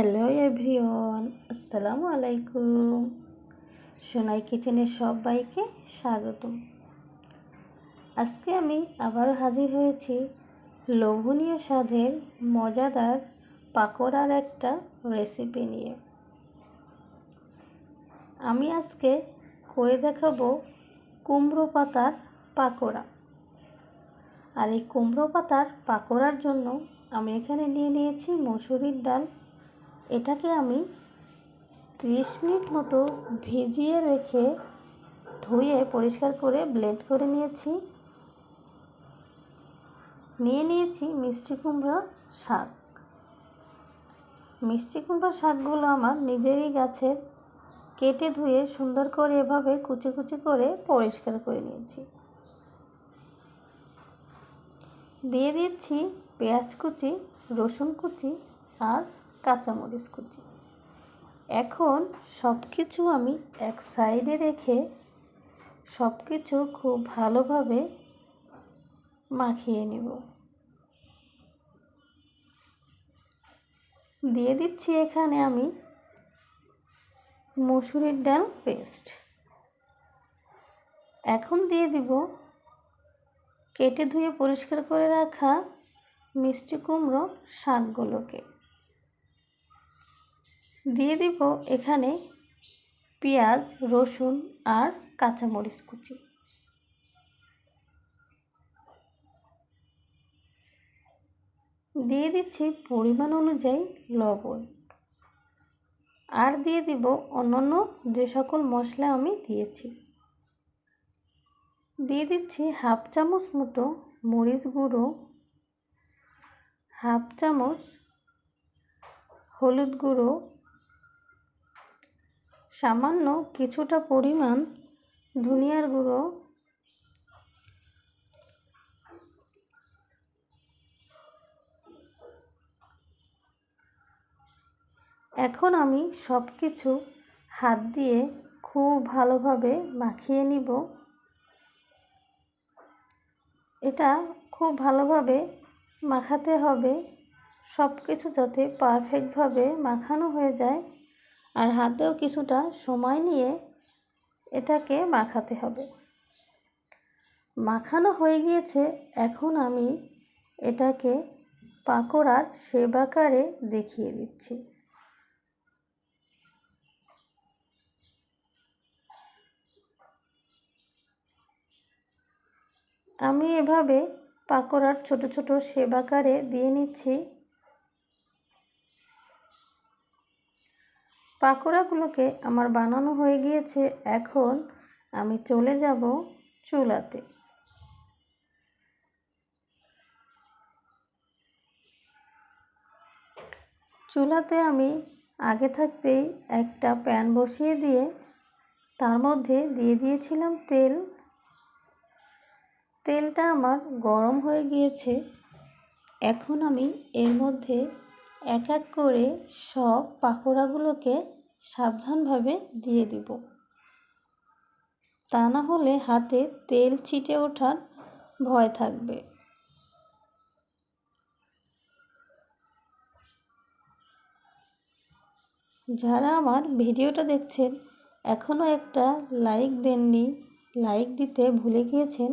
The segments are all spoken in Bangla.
হ্যালো এভরিওয়ান, আসসালামু আলাইকুম। সোনাই কিচেনের সবাইকে স্বাগতম। আজকে আমি আবারও হাজির হয়েছি লোভনীয় স্বাদের, মজাদার, পাকোড়ার একটা রেসিপি নিয়ে। আমি আজকে করে দেখাবো কুমড়ো পাতার পাকোড়া। আর এই কুমড়ো পাতার পাকোড়ার জন্য আমি এখানে নিয়ে নিয়েছি মসুরির ডাল এটাকে আমি ত্রিশ মিনিট মতো ভিজিয়ে রেখে ধুয়ে পরিষ্কার করে ব্লেন্ড করে নিয়েছি। নিয়ে নিয়েছি মিষ্টি কুমড়া শাক। মিষ্টি কুমড়া শাকগুলো আমার নিজেরই গাছের কেটে ধুয়ে সুন্দর করে এভাবে কুচি কুচি করে পরিষ্কার করে নিয়েছি। দিয়ে দিচ্ছি পেঁয়াজ কুচি, রসুন কুচি আর কাঁচামরিচ কুচি। এখন সব কিছু আমি এক সাইডে রেখে সব কিছু খুব ভালোভাবে মাখিয়ে নেব। দিয়ে দিচ্ছি এখানে আমি মসুরির ডাল পেস্ট। এখন দিয়ে দিব কেটে ধুয়ে পরিষ্কার করে রাখা মিষ্টি কুমড়ো শাকগুলোকে। দিয়ে দিব এখানে পেঁয়াজ, রসুন আর কাঁচামরিচ কুচি। দিয়ে দিচ্ছি পরিমাণ অনুযায়ী লবণ। আর দিয়ে দিব অন্যান্য যে সকল মশলা আমি দিয়েছি। দিয়ে দিচ্ছি হাফ চামচ মতো মরিচ গুঁড়ো, হাফ চামচ হলুদ গুঁড়ো সামান্য কিছুটা পরিমাণ ধনিয়ার গুঁড়ো এখন আমি সব কিছু হাত দিয়ে খুব ভালোভাবে মাখিয়ে নিব। এটা খুব ভালোভাবে মাখাতে হবে। সব কিছু যাতে পারফেক্টভাবে মাখানো হয়ে যায়। আর হাতেও কিছুটা সময় নিয়ে এটাকে মাখাতে হবে। মাখানো হয়ে গিয়েছে, এখন আমি এটাকে পাকোড়ার সেবাকারে দেখিয়ে দিচ্ছি। আমি এভাবে পাকোড়ার ছোট ছোট সেবাকারে দিয়ে নিচ্ছি। পাকোড়াগুলোকে আমার বানানো হয়ে গিয়েছে, এখন আমি চলে যাব চুলাতে। চুলাতে আমি আগে থাকতেই একটা প্যান বসিয়ে দিয়ে, তার মধ্যে দিয়ে দিয়েছিলাম তেল। তেলটা আমার গরম হয়ে গিয়েছে। এখন আমি এর মধ্যে এক এক করে সব পাকোড়াগুলোকে সাবধানভাবে দিয়ে দিব। তা না হলে হাতে তেল ছিটে ওঠার ভয় থাকবে। যারা আমার ভিডিওটা দেখছেন, এখনও একটা লাইক দেননি, লাইক দিতে ভুলে গিয়েছেন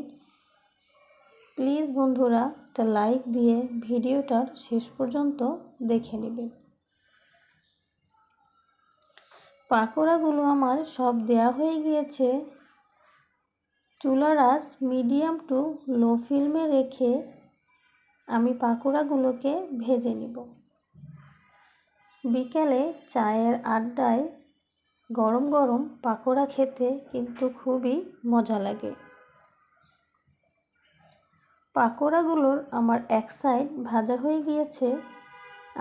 প্লিজ বন্ধুরা একটা লাইক দিয়ে ভিডিওটার শেষ পর্যন্ত দেখে নেবেন। পাকোড়াগুলো আমার সব দেয়া হয়ে গিয়েছে। চুলার আঁচ মিডিয়াম টু লো ফ্লেমে রেখে আমি পাকোড়াগুলোকে ভেজে নিব। বিকেলে চায়ের আড্ডায় গরম গরম পাকোড়া খেতে কিন্তু খুবই মজা লাগে। পাকোড়াগুলোর আমার এক সাইড ভাজা হয়ে গিয়েছে,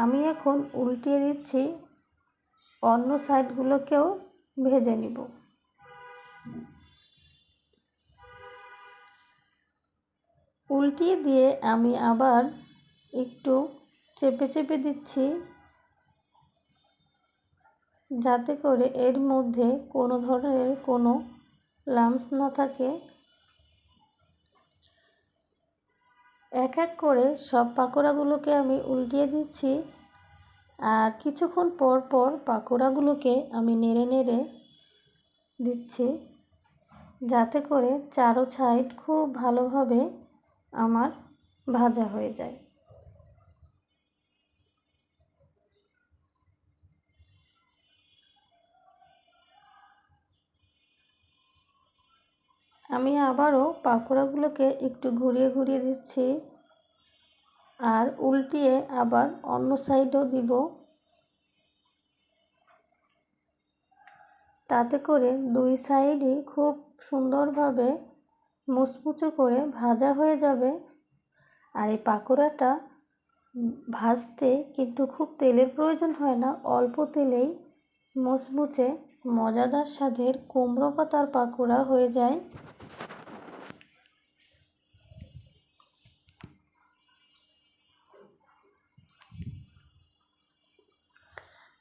আমি এখন উল্টিয়ে দিচ্ছি, অন্য সাইডগুলোকেও ভেজে নিব। উল্টিয়ে দিয়ে আমি আবার একটু চেপে চেপে দিচ্ছি, যাতে করে এর মধ্যে কোনো ধরনের কোনো লামস না থাকে। এক এক করে সব পাকোড়াগুলোকে আমি উল্টিয়ে দিচ্ছি আর কিছুক্ষণ পর পর পাকোড়াগুলোকে আমি নেড়ে নেড়ে দিচ্ছি যাতে করে চারো সাইড খুব ভালোভাবে আমার ভাজা হয়ে যায়। আমি আবারও পাকোড়াগুলোকে একটু ঘুরিয়ে ঘুরিয়ে দিচ্ছি আর উল্টিয়ে আবার অন্য সাইডও দিব। তাতে করে দুই সাইডই খুব সুন্দরভাবে মুচমুচো করে ভাজা হয়ে যাবে। আর এই পাকোড়াটা ভাজতে কিন্তু খুব তেলের প্রয়োজন হয় না, অল্প তেলেই মুচমুচে মজাদার স্বাদের কুমড়ো পাতার পাকোড়া হয়ে যায়।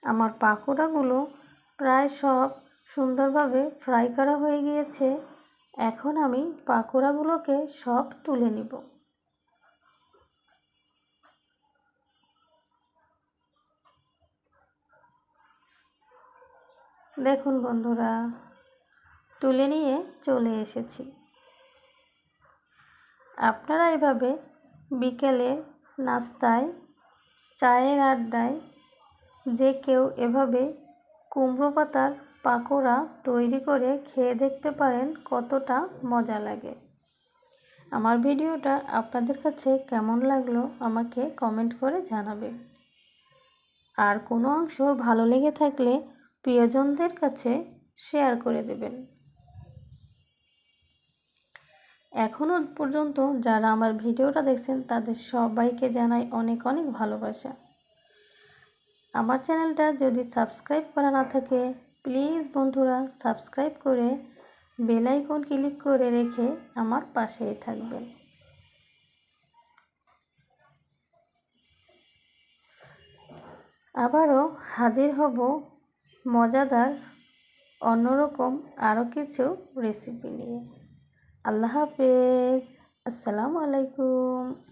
আমার পাকোড়াগুলো প্রায় সব সুন্দরভাবে ফ্রাই করা হয়ে গিয়েছে। এখন আমি পাকোড়াগুলোকে সব তুলে নিব। দেখুন বন্ধুরা, তুলে নিয়ে চলে এসেছি। আপনারা এভাবে বিকেলে নাস্তায়, চায়ের আড্ডায় যে কেউ এভাবে কুমড়ো পাতার পাকোড়া তৈরি করে খেয়ে দেখতে পারেন কতটা মজা লাগে। আমার ভিডিওটা আপনাদের কাছে কেমন লাগল আমাকে কমেন্ট করে জানাবেন। আর কোনো অংশ ভালো লেগে থাকলে প্রিয়জনদের কাছে শেয়ার করে দেবেন। এখনও পর্যন্ত যারা আমার ভিডিওটা দেখছেন, তাদের সবাইকে জানাই অনেক অনেক ভালোবাসা। আমার চ্যানেলটা যদি সাবস্ক্রাইব করা না থাকে, প্লিজ বন্ধুরা সাবস্ক্রাইব করে বেল আইকন ক্লিক করে রেখে আমার পাশেই থাকবেন। আবারও হাজির হব মজাদার, অন্যরকম আরও কিছু রেসিপি নিয়ে। আল্লাহ হাফেজ। আসসালামু আলাইকুম।